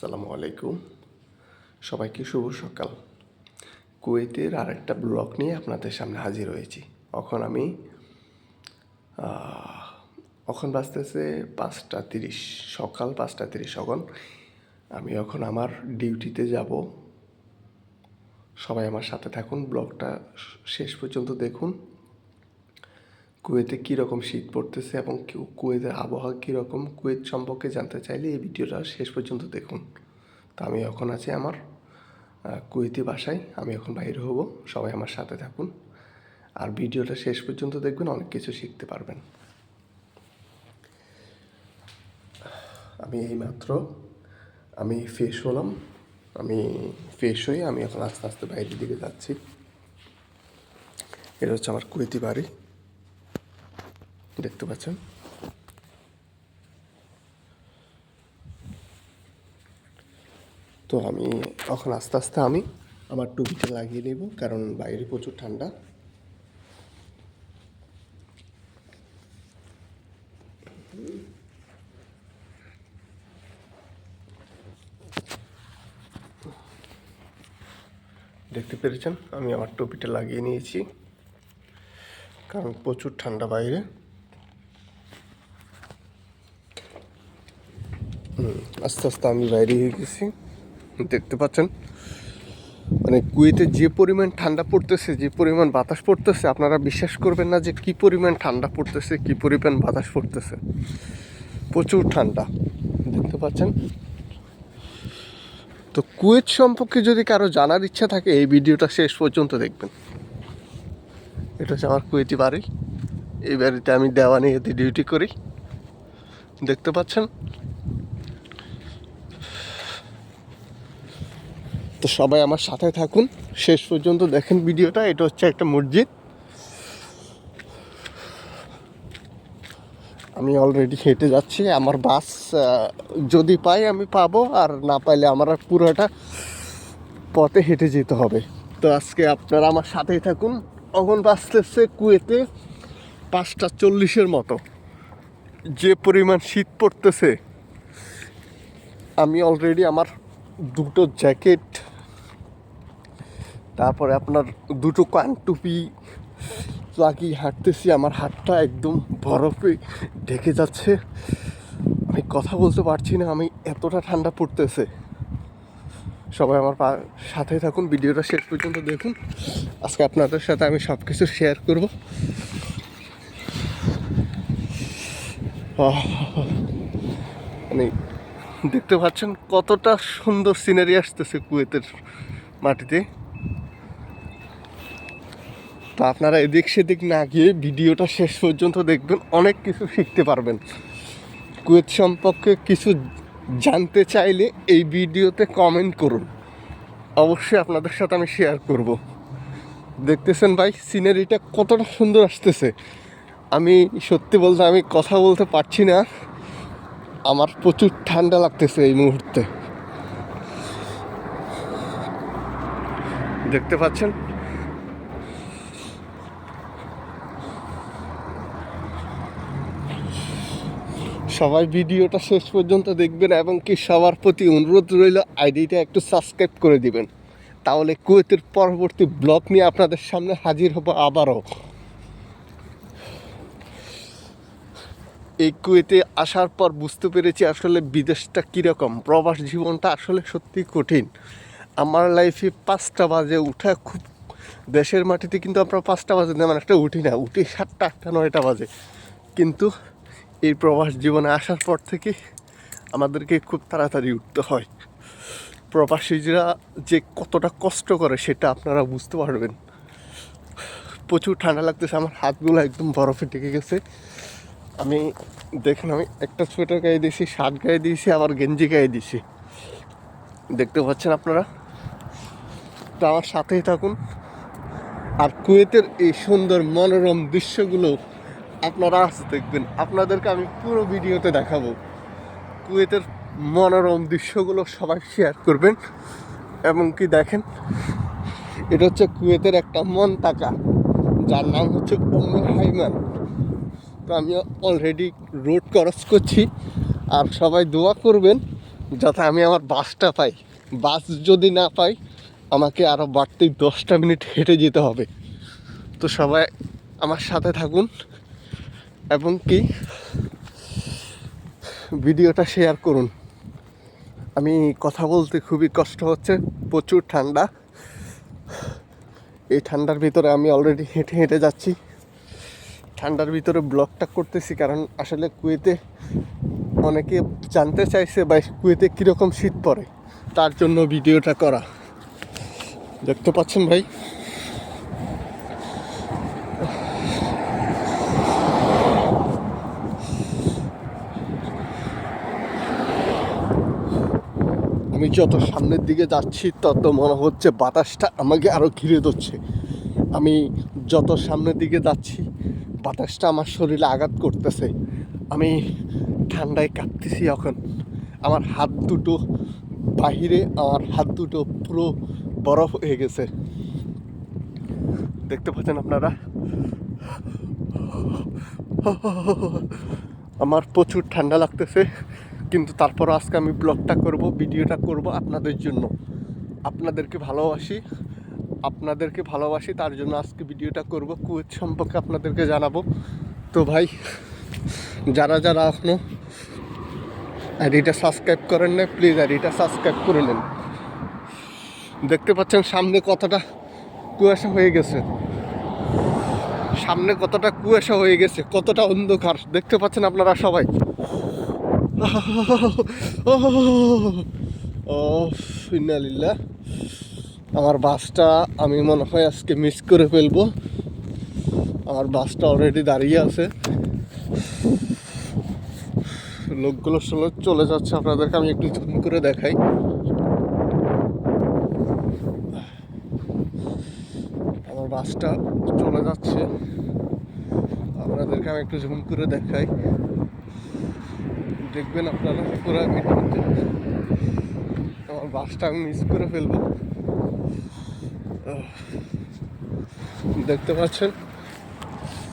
আসসালামু আলাইকুম। সবাইকে শুভ সকাল। কুয়েতের আরেকটা ব্লগ নিয়ে আপনাদের সামনে হাজির হয়েছি। এখন আমি এখন বাজতেছে পাঁচটা তিরিশ, সকাল পাঁচটা তিরিশ এখন আমি এখন আমার ডিউটিতে যাব। সবাই আমার সাথে থাকুন, ব্লগটা শেষ পর্যন্ত দেখুন। কুয়েতে কীরকম শীত পড়তেছে এবং কুয়েতের আবহাওয়া কীরকম কুয়েত সম্পর্কে জানতে চাইলে এই ভিডিওটা শেষ পর্যন্ত দেখুন। তো আমি এখন আছি আমার কুয়েতি বাসায়। আমি এখন বাইরে হব। সবাই আমার সাথে থাকুন। আর ভিডিওটা শেষ পর্যন্ত দেখবেন, অনেক কিছু শিখতে পারবেন। আমি এইমাত্র আমি ফ্রেশ হলাম। আমি ফ্রেশ হয়ে আমি এখন আস্তে আস্তে বাইরের দিকে যাচ্ছি। এটা হচ্ছে আমার কুয়েতি বাড়ি। দেখতে পাচ্ছেন। তো আমি এখন আস্তে আস্তে আমি আমার টুপিটা লাগিয়ে নেব, কারণ বাইরে প্রচুর ঠান্ডা। দেখতে পেরেছেন? আমি আমার টুপিটা লাগিয়ে নিয়েছি, কারণ প্রচুর ঠান্ডা বাইরে। আস্তে আস্তে আমি বাইরে হয়ে গেছি। দেখতে পাচ্ছেন? মানে কুয়েতে যে পরিমাণ ঠান্ডা পড়তেছে, যে পরিমাণ বাতাস পড়তেছে, আপনারা বিশ্বাস করবেন না যে কি পরিমাণ ঠান্ডা পড়তেছে, কি পরিমাণ বাতাস পড়তেছে। প্রচুর ঠান্ডা, দেখতে পাচ্ছেন? তো কুয়েত সম্পর্কে যদি কারও জানার ইচ্ছা থাকে, এই ভিডিওটা শেষ পর্যন্ত দেখবেন। এটা হচ্ছে আমার কুয়েতি বাড়ি। এই বাড়িতে আমি দেওয়ানিতে ডিউটি করি। দেখতে পাচ্ছেন? তো সবাই আমার সাথে থাকুন। শেষ পর্যন্ত দেখেন ভিডিওটা, এটা হচ্ছে একটা মসজিদ। আমি অলরেডি হেঁটে যাচ্ছি, আমার বাস যদি পাই আমি পাবো, আর না পাইলে আমার পুরোটা পথে হেঁটে যেতে হবে। তো আজকে আপনারা আমার সাথেই থাকুন। অখন বাঁচতেছে কুয়েতে পাঁচটা চল্লিশের মতো। যে পরিমাণ শীত পড়তেছে, আমি অলরেডি আমার দুটো জ্যাকেট তারপরে আপনার দুটো কান টুপি লাগিয়ে হাঁটতেছি, আমার হাতটা একদম বরফে ঢেকে যাচ্ছে। আমি কথা বলতে পারছি না, আমি এতটা ঠান্ডা পড়তেছে। সবাই আমার সাথে থাকুন, ভিডিওটা শেষ পর্যন্ত দেখুন। আজকে আপনাদের সাথে আমি সব কিছু শেয়ার করব মানে দেখতে পাচ্ছেন কতটা সুন্দর সিনারি আসতেছে কুয়েতের মাটিতে। তো আপনারা এদিক সেদিক না গিয়ে ভিডিওটা শেষ পর্যন্ত দেখবেন, অনেক কিছু শিখতে পারবেন। কুয়েত সম্পর্কে কিছু জানতে চাইলে এই ভিডিওতে কমেন্ট করুন। অবশ্যই আপনাদের সাথে আমি শেয়ার করব। দেখতেছেন ভাই সিনারিটা কতটা সুন্দর আসতেছে। আমি সত্যি বলতে, আমি কথা বলতে পারছি না। আমার প্রচুর ঠান্ডা লাগতেছে এই মুহূর্তে। দেখতে পাচ্ছেন? সবাই ভিডিওটা শেষ পর্যন্ত দেখবেন এবং কি সবার প্রতি অনুরোধ রইল আইডিটা একটু সাবস্ক্রাইব করে দিবেন। তাহলে কুয়েতের পরবর্তী ব্লগ নিয়ে আপনাদের সামনে হাজির হব আবারও। এই কুয়েতে আসার পর বুঝতে পেরেছি আসলে বিদেশটা কীরকম, প্রবাস জীবনটা আসলে সত্যি কঠিন। আমার লাইফে পাঁচটা বাজে উঠা খুব, দেশের মাটিতে কিন্তু আমরা পাঁচটা বাজে তেমন একটা উঠি না, উঠি সাতটা আটটা, নয়টা বাজে। কিন্তু এই প্রবাস জীবনে আসার পর থেকে আমাদেরকে খুব তাড়াতাড়ি উঠতে হয়। প্রবাসীরা যে কতটা কষ্ট করে সেটা আপনারা বুঝতে পারবেন। প্রচুর ঠান্ডা লাগতেছে, আমার হাতগুলো একদম বরফে ঢেকে গেছে। আমি দেখেন, আমি একটা সোয়েটার গায়ে দিয়েছি, শার্ট গায়ে দিয়েছি, আবার গেঞ্জি গায়ে দিয়েছি। দেখতে পাচ্ছেন আপনারা? তো আমার সাথেই থাকুন। আর কুয়েতের এই সুন্দর মনোরম দৃশ্যগুলো আপনারা আজ দেখবেন। আপনাদেরকে আমি পুরো ভিডিওতে দেখাবো। কুয়েতের মনোরম দৃশ্যগুলো সবাই শেয়ার করবেন। এবং কি দেখেন, এটা হচ্ছে কুয়েতের একটা মন টাকা যার নাম হচ্ছে উম্মে হাইমান। তো আমি অলরেডি রোড ক্রস করছি। আর সবাই দোয়া করবেন, যাতে আমি আমার বাসটা পাই। বাস যদি না পাই, আমাকে আরও বাড়তি দশটা মিনিট হেঁটে যেতে হবে। তো সবাই আমার সাথে থাকুন। এবং কি? ভিডিওটা শেয়ার করুন। আমি কথা বলতে খুবই কষ্ট হচ্ছে, প্রচুর ঠান্ডা। এই ঠান্ডার ভিতরে আমি অলরেডি হেঁটে হেঁটে যাচ্ছি। ঠান্ডার ভিতরে ব্লগটা করতেছি কারণ আসলে কুয়েতে অনেকে জানতে চাইছে বা কুয়েতে কীরকম শীত পড়ে, তার জন্য ভিডিওটা করা। দেখতে পাচ্ছেন ভাই? আমি যত সামনের দিকে যাচ্ছি, তত মনে হচ্ছে বাতাসটা আমাকে আরও ঘিরে ধরছে। আমি যত সামনের দিকে যাচ্ছি, বাতাসটা আমার শরীরে আঘাত করতেছে। আমি ঠান্ডায় কাঁপতেছি এখন। আমার হাত দুটো বাহিরে, আমার হাত দুটো পুরো বরফ হয়ে গেছে। দেখতে পাচ্ছেন আপনারা? আমার প্রচুর ঠান্ডা লাগতেছে। কিন্তু তারপর আজকে আমি ব্লগটা করব, ভিডিওটা করব আপনাদের জন্য। আপনাদেরকে ভালোবাসি আপনাদেরকে ভালোবাসি, তার জন্য আজকে ভিডিওটা করব। কুয়েত সম্পর্কে আপনাদেরকে জানাব। তো ভাই, যারা যারা এখনও আইডিটা সাবস্ক্রাইব করেন না প্লিজ আইডিটা সাবস্ক্রাইব করে নেন। দেখতে পাচ্ছেন সামনে কতটা কুয়াশা হয়ে গেছে। সামনে কতটা কুয়াশা হয়ে গেছে, কতটা অন্ধকার। দেখতে পাচ্ছেন আপনারা সবাই। ফিনালিল্লা আমার বাসটা আমি মনে হয় আজকে মিস করে ফেলব। আমার বাসটা অলরেডি দাঁড়িয়ে আছে। লোকগুলো চলে চলে যাচ্ছে, আপনাদেরকে আমি একটু জুম করে দেখাই। আমার বাসটা চলে যাচ্ছে। আপনাদেরকে আমি একটু জুম করে দেখাই। দেখবেন আপনারা পুরো আমার বাসটা আমি মিস করে ফেলব। দেখতে পাচ্ছেন?